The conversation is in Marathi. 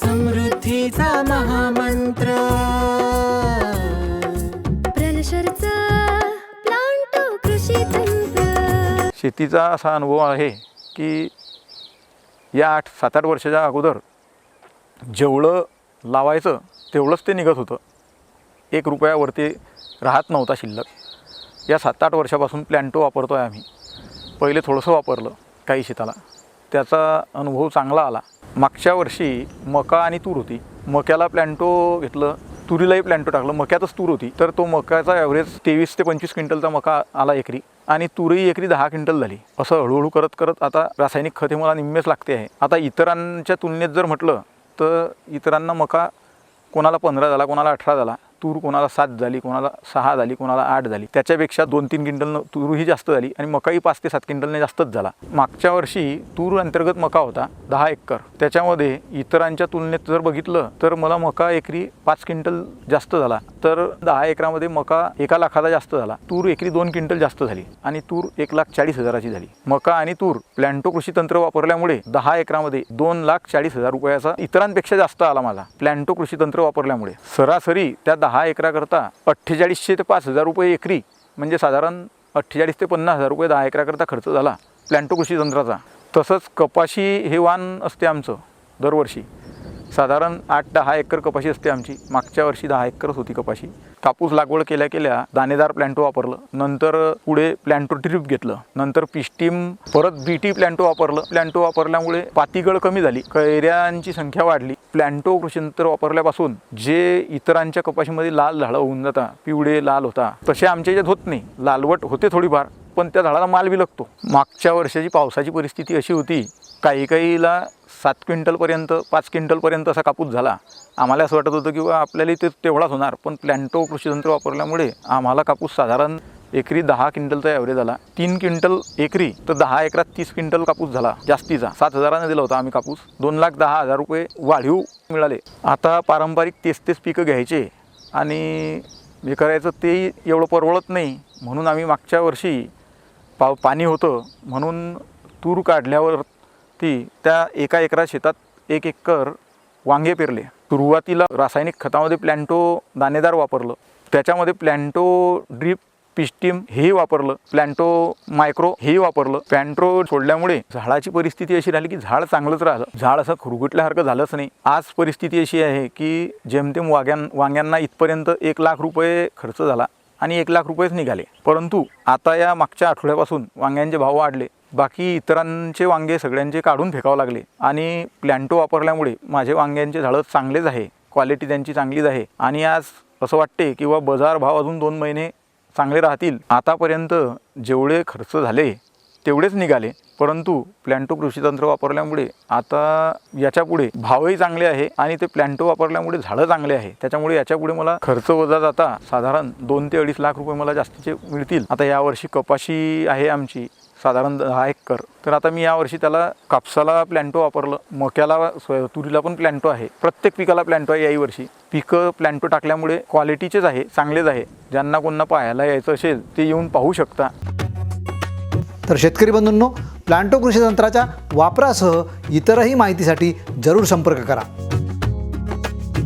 समृद्धीचा महामंत्र. प्रलशरचा प्लांटो कृषी तंत्र शेतीचा असा अनुभव आहे की या आठ सात आठ वर्षाच्या अगोदर जेवढं लावायचं तेवढंच ते निघत होतं. एक रुपयावरती राहत नव्हता शिल्लक. या सात आठ वर्षापासून प्लॅन्टो वापरतो आहे आम्ही. पहिले थोडंसं वापरलं काही शेताला. त्याचा अनुभव चांगला आला. मागच्या वर्षी मका आणि तूर होती. मक्याला प्लॅन्टो घेतलं. तुरीलाही प्लॅन्टो टाकलं. मक्यातच तूर होती. तर तो मक्याचा ॲव्हरेज तेवीस ते पंचवीस क्विंटलचा मका आला एकरी. आणि तुरही एकरी दहा क्विंटल झाली. असं हळूहळू करत करत आता रासायनिक खते मला निम्मेच लागते आहे. आता इतरांच्या तुलनेत जर म्हटलं तर इतरांना मका कोणाला पंधरा झाला कोणाला अठरा झाला. तूर कोणाला सात झाली कोणाला सहा झाली कोणाला आठ झाली. त्याच्यापेक्षा दोन तीन क्विंटलनं तूरही जास्त झाली आणि मकाही पाच ते सात क्विंटलने जास्तच झाला. मागच्या वर्षी तूर अंतर्गत मका होता दहा एकर. त्याच्यामध्ये इतरांच्या तुलनेत जर बघितलं तर मला मका एकरी पाच क्विंटल जास्त झाला. तर दहा एकरामध्ये मका एका लाखाचा जास्त झाला. तूर एकरी दोन क्विंटल जास्त झाली आणि तूर एक लाख चाळीस हजाराची झाली. मका आणि तूर प्लॅन्टो कृषी तंत्र वापरल्यामुळे दहा एकरामध्ये दोन लाख चाळीस हजार रुपयाचा इतरांपेक्षा जास्त आला माझा. प्लॅन्टो कृषी तंत्र वापरल्यामुळे. सरासरी त्या दहा एकराकरता अठ्ठेचाळीसशे ते पाच हजार रुपये एकरी म्हणजे साधारण अठ्ठेचाळीस ते पन्नास हजार रुपये दहा एकराकरता खर्च झाला प्लॅन्टो कृषी तंत्राचा. तसंच कपाशी हे वाण असते आमचं दरवर्षी. साधारण आठ दहा एकर कपाशी असते आमची. मागच्या वर्षी दहा एकरच होती कपाशी. कापूस लागवड केल्या केल्या दाणेदार प्लॅन्टो वापरलं. नंतर पुढे प्लॅन्टो ट्रिप घेतलं. नंतर पिस्टीम परत बीटी प्लॅन्टो वापरलं. प्लॅन्टो वापरल्यामुळे पातीगळ कमी झाली. कैऱ्यांची संख्या वाढली. प्लॅन्टो कृषींतर वापरल्यापासून जे इतरांच्या कपाशीमध्ये लाल झाडं होऊन जाता पिवळे लाल होता तसे आमच्या याच्यात होत नाही. लालवट होते थोडीफार पण त्या झाडाला माल बी लागतो. मागच्या वर्षाची पावसाची परिस्थिती अशी होती काही काहीला सात क्विंटलपर्यंत पाच क्विंटलपर्यंत असा कापूस झाला. आम्हाला असं वाटत होतं की आपल्याला ते तेवढाच होणार. पण प्लॅन्टो कृषी तंत्र वापरल्यामुळे आम्हाला कापूस साधारण एकरी दहा क्विंटलचा ॲव्हरेज आला तीन क्विंटल एकरी तर दहा एकरात तीस क्विंटल कापूस झाला जास्तीचा. सात हजाराने दिला होता आम्ही कापूस. दोन लाख दहा हजार रुपये वाढीव मिळाले. आता पारंपरिक तेच तेच पिकं घ्यायचे आणि हे करायचं ते एवढं परवडत नाही. म्हणून आम्ही मागच्या वर्षी पाव पाणी होतं म्हणून तूर काढल्यावर ती त्या एका एकरा शेतात एक एकर वांगे पेरले. सुरुवातीला रासायनिक खतामध्ये प्लॅन्टो दाणेदार वापरलं. त्याच्यामध्ये प्लॅन्टो ड्रीप पिस्टीम हेही वापरलं प्लॅन्टो मायक्रो हेही वापरलं. पॅन्ट्रो सोडल्यामुळे झाडाची परिस्थिती अशी राहिली की झाड चांगलंच राहिलं. झाड असं खुरगुटल्यासारखं झालंच नाही. आज परिस्थिती अशी आहे की जेमतेम वाग्यां वांग्यांना इथपर्यंत एक लाख रुपये खर्च झाला आणि एक लाख रुपयेच निघाले. परंतु आता या मागच्या आठवड्यापासून वांग्यांचे भाव वाढले. बाकी इतरांचे वांगे सगळ्यांचे काढून फेकावं लागले. आणि प्लॅन्टो वापरल्यामुळे माझे वांग्यांचे झाडं चांगलेच आहे. क्वालिटी त्यांची चांगलीच आहे. आणि आज असं वाटते की बा बाजार भाव अजून दोन महिने चांगले राहतील. आतापर्यंत जेवढे खर्च झाले तेवढेच निघाले. परंतु प्लॅन्टो कृषी तंत्र वापरल्यामुळे आता याच्यापुढे भावही चांगले आहे आणि ते प्लॅन्टो वापरल्यामुळे झाडं चांगले आहे. त्याच्यामुळे याच्यापुढे मला खर्च वजा जाता साधारण दोन ते अडीच लाख रुपये मला जास्तीचे मिळतील. आता यावर्षी कपाशी आहे आमची. साधारण दहा एकर. तर आता मी यावर्षी त्याला कापसाला प्लॅन्टो वापरलं. मक्याला तुरीला पण प्लॅन्टो आहे. प्रत्येक पिकाला प्लॅन्टो आहे याही वर्षी पिकं प्लॅन्टो टाकल्यामुळे क्वालिटीचेच आहे चांगलेच आहे. ज्यांना कोणना पाहायला यायचं असेल ते येऊन पाहू शकता. तर शेतकरी बंधूंनो प्लांटो कृषी तंत्राच्या वापरासह इतरही माहितीसाठी जरूर संपर्क करा.